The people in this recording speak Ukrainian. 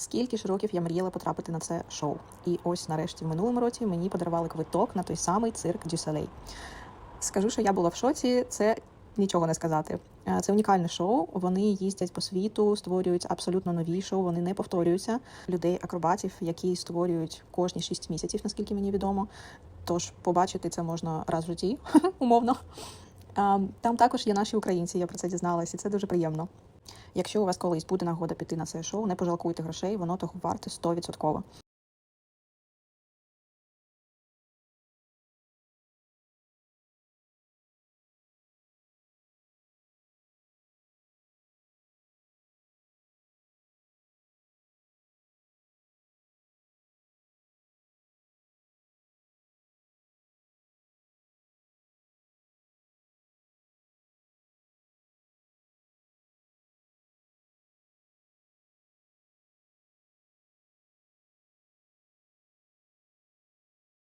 Скільки ж років я мріяла потрапити на це шоу? І ось нарешті в минулому році мені подарували квиток на той самий цирк Дюселей. Скажу, що я була в шоці. Це нічого не сказати. Е, Це унікальне шоу. Вони їздять по світу, створюють абсолютно нові шоу. Вони не повторюються. Людей акробатів, які створюють кожні шість місяців, наскільки мені відомо. Тож побачити це можна раз в житті, умовно. Там також є наші українці. Я про це дізналась, і це дуже приємно. Якщо у вас колись буде нагода піти на це шоу, не пожалкуйте грошей, воно того варте 100%.